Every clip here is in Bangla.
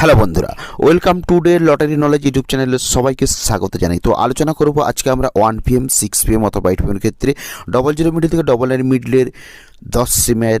হ্যালো বন্ধুরা, welcome to the lottery knowledge YouTube চ্যানেলে সবাইকে স্বাগত জানাই। তো আলোচনা করব আজকে আমরা ওয়ান পিএম সিক্স পিএম অথবা এইট পিএম ক্ষেত্রে। ডবল জিরো মিডিল থেকে ডবল নাইন মিডলের দশ সিমের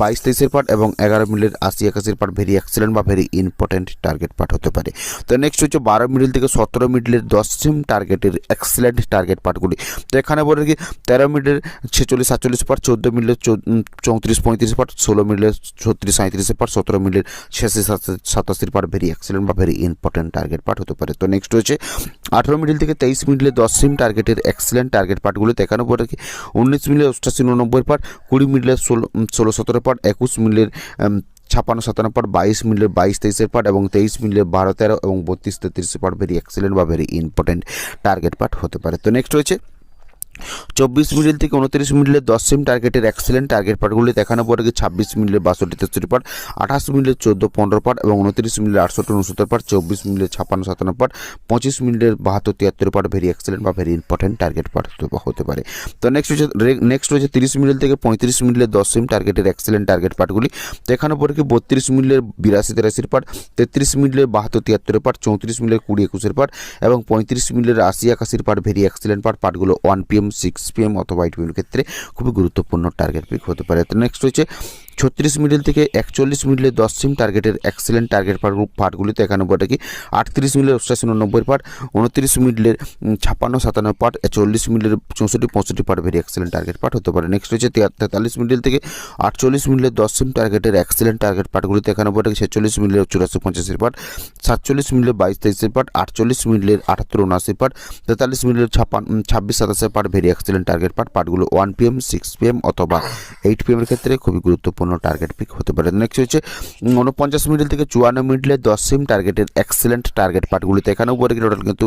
বাইশ তেইশের পার্ট এবং এগারো মিডলের আশি একাশির পার্ট ভেরি এক্সেলেন্ট বা ভেরি ইম্পর্টেন্ট টার্গেট পার্ট হতে পারে। তো নেক্সট হচ্ছে বারো মিডল থেকে সতেরো মিডলের দশ সিম টার্গেটের এক্সেলেন্ট টার্গেট পার্টগুলি তো এখানে বলে কি তেরো মিডলের ছেচল্লিশ, সাতচল্লিশ পার্ট, চোদ্দ মিডলের চৌত্রিশ, পঁয়ত্রিশ পার্ট, ষোলো মিডলের ছত্রিশ সাঁত্রিশের পার্ট, সতেরো মিডলের ছিয়াশি সাতাশির পার্ট ভেরি এক্সেলেন্ট বা ভেরি ইম্পর্টেন্ট টার্গেট পার্ট হতে পারে। তো নেক্সট হচ্ছে আঠেরো মিডল থেকে তেইশ মিডলে দশ সিম টার্গেটের এক্সেলেন্ট টার্গেট পার্টগুলোতে এখানে পরে কি উনিশ মিডলে অষ্টাশি, উননব্বই পার্ট, কুড়ি মিডলে ষোলো ষোলো, সতেরো পার্ট একুশ মিলের ছাপ্পান্ন সাতান্ন পার্ট বাইশ মিলের, বাইশ তেইশের পার্ট এবং তেইশ মিলের বারো তেরো এবং বত্রিশ তেত্রিশের পার্ট ভেরি এক্সেলেন্ট বা ভেরি ইম্পর্টেন্ট টার্গেট পার্ট হতে পারে। তো নেক্সট রয়েছে চব্বিশ মিডল থেকে উনত্রিশ মিডলের দশ সিম টার্গেটের এক্সেলেন্ট টার্গেট পার্টগুলি দেখানো পরে ছাব্বিশ মিডলের বাষট্টি তেষট্টি পার্ট আঠাশ মিনিটের চোদ্দ, পনেরো পার্ট এবং উনত্রিশ মিনিটের আটষট্টি, উনসত্তর পার্ট চব্বিশ মিনিটের ছাপ্পান্ন, সাতান্ন পার্ট পঁচিশ মিনিটের বাহাত্তর, তিয়াত্তর পার্ট ভেরি এক্সেলেন্ট বা ভেরি ইম্পর্টেন্ট টার্গেট পার্ট হতে পারে। তো নেক্সট হচ্ছে নেক্সট রয়েছে তিরিশ মিনিট থেকে পঁয়ত্রিশ মিনিটের দশ সিম টার্গেটের এক্সেলেন্ট টার্গেট পার্টগুলি তো এখানে পরে বত্রিশ মিনিটের বিরাশি, তেরাশির পার্ট তেত্রিশ মিনিটের বাহাত্তর তিয়াত্তরের পার্ট চৌত্রিশ মিনিটের কুড়ি একুশের পার্ট এবং পঁয়ত্রিশ মিনিটের আশি, একাশির পার্ট ভেরি এক্সেলেন্ট পার্ট পার্টগুলো ওয়ান পিএম সিক্স পিএম অথবা এইট পিএম ক্ষেত্রে খুবই গুরুত্বপূর্ণ টার্গেট পিক হতে পারে। তো নেক্সট রয়েছে ছত্রিশ মিডিল থেকে একচল্লিশ মিডলে দশ সিম টার্গেটের এক্সেলেন্ট টার্গেট পার্ট পার্টগুলিতে এখানে বটে কি? আটত্রিশ মিডলের অষ্টাশি উননব্বই পার্ট, উনত্রিশ মিডিলের ছাপ্পান্ন সাতান্ন পার্ট, চল্লিশ মিডলের চৌষট্টি পঁয়ষট্টি part very excellent target part হতে পারে। নেক্সট হচ্ছে তেতাল্লিশ মিডিল থেকে আটচল্লিশ মিডলের দশ সিম টার্গেটের এক্সেলেন্ট টার্গেট পার্টগুলিতে এখানে বটে ছেচল্লিশ মিডলের চুরাশি পঞ্চাশের পার্ট, সাতচল্লিশ মিডলের বাইশ তেইশের পার্ট, আটচল্লিশ মিডলের আটাত্তর উনআশি পার্ট, তেতাল্লিশ মিডলের ছাপ্পান্ন ছাব্বিশ সাতাশের part very excellent target part পার্টগুলো ওয়ান পিএম সিক্স পিএম অথবা এইট পিএমের ক্ষেত্রে খুবই গুরুত্বপূর্ণ। টার্গেট পিক হতে পারে। নেক্সট হচ্ছে উনপঞ্চাশ মিডিল থেকে চুয়ান্ন মিডিলের দশ সিম টার্গেটের এক্সেলেন্ট টার্গেট পার্টগুলিতে এখানেও পরে টোটাল কিন্তু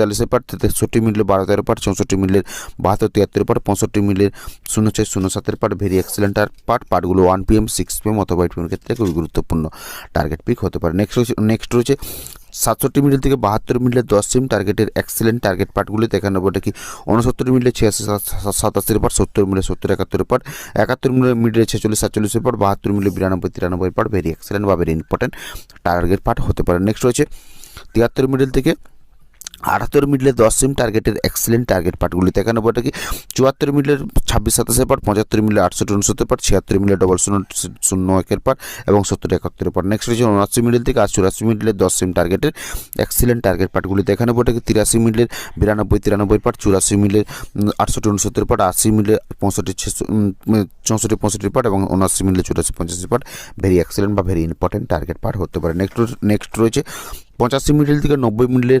তেতাল্লিশের পার্ট তেষট্টি মিনিটের বারো তেরো পার্ট চৌষট্টি মিনিটের বাহাত্তর, তিয়াত্তর পার্ট পঁয়ষট্টি মিনিটের শূন্য ছয় শূন্য সাতের পার্ট ভেরি এক্সেলেন্ট পার্ট পার্টগুলো ওয়ান পিএম সিক্স পিএম অথবা এইট পিএমের ক্ষেত্রে খুবই গুরুত্বপূর্ণ। টার্গেট পিক হতে পারে। নেক্সট নেক্সট রয়েছে সাতষট্টি মিনিট থেকে বাহাত্তর মিনিটের দশ সিম টার্গেটের এক্সেলেন্ট টার্গেট পার্টগুলিতে এখানে বলতে কি? উনসত্তর মিনিটে ছিয়াশি সাতাশির পার, সত্তর মিনিটে সত্তর একাত্তর পার, একাত্তর মিনিট মিনিটে ছেচল্লিশ, সাতচল্লিশের পর, বাহাত্তর মিনিটে বিরানব্বই, তিরানব্বই পার ভেরি এক্সেলেন্ট বা ভেরি ইম্পর্টেন্ট টার্গেট পার্ট হতে পারে। নেক্সট রয়েছে, তিয়াত্তর মিনিট থেকে আটাত্তর মিডলে দশ সিম টার্গেটের এক্সেলেন্ট টার্গেট পার্টগুলিতে এখানে বটে কি? চুয়াত্তর মিডলের ছাব্বিশ সাতাশের পার্ট পঁচাত্তর মিলে আটষট্টি উনসত্তর পার্ট ছিয়াত্তর মিলে ডবল শূন্য শূন্য একের পার্ট এবং সত্তর একাত্তরের পার্ট নেক্সট রয়েছে উনআশি মিডল থেকে আর চুরাশি মিডলের দশ সিম টার্গেটের এক্সেলেন্ট টার্গেট পার্টগুলিতে এখানে বটে কি? তিরাশি মিডলের বিরানব্বই, তিরানব্বই পার্ট চুরাশি মিলের আটষট্টি উনসত্তর পার্ট আশি মিলে পঁয়ষট্টি চৌষট্টি, পঁয়ষট্টি পার্ট এবং উনআশি মিলে চুরাশি, পঁচাশি পার্ট ভেরি এক্সেলেন্ট বা ভেরি ইম্পর্টেন্ট টার্গেট পার্ট হতে পারে। নেক্সট নেক্সট রয়েছে পঁচাশি মিডল থেকে নব্বই মিডলের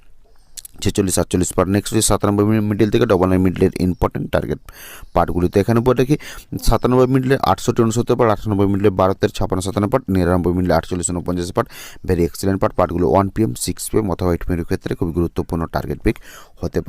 ছেচল্লিশ, সাতচল্লিশ পার নেক্সট হচ্ছে সাতানব্বই মিডিল থেকে ডবল নাইন মিডিলের ইম্পর্টেন্ট টার্গেট পার্টগুলিতে এখানে পরে দেখি, সাতানব্বই মিডলে আটষট্টি, উনসত্তর পার, আটানব্বই মিডিলের বারোতের ছাপান্ন সাতান্ন পার্ট নিরানব্বই মিডিলের আটচল্লিশ উনপঞ্চাশ পার্ট ভেরি এক্সিলেন্ট পার্ট পার্টগুলো ওয়ান পিএম সিক্স পিএম অথবা এইট পিএমের ক্ষেত্রে খুবই গুরুত্বপূর্ণ টার্গেট পিক হতে পারে।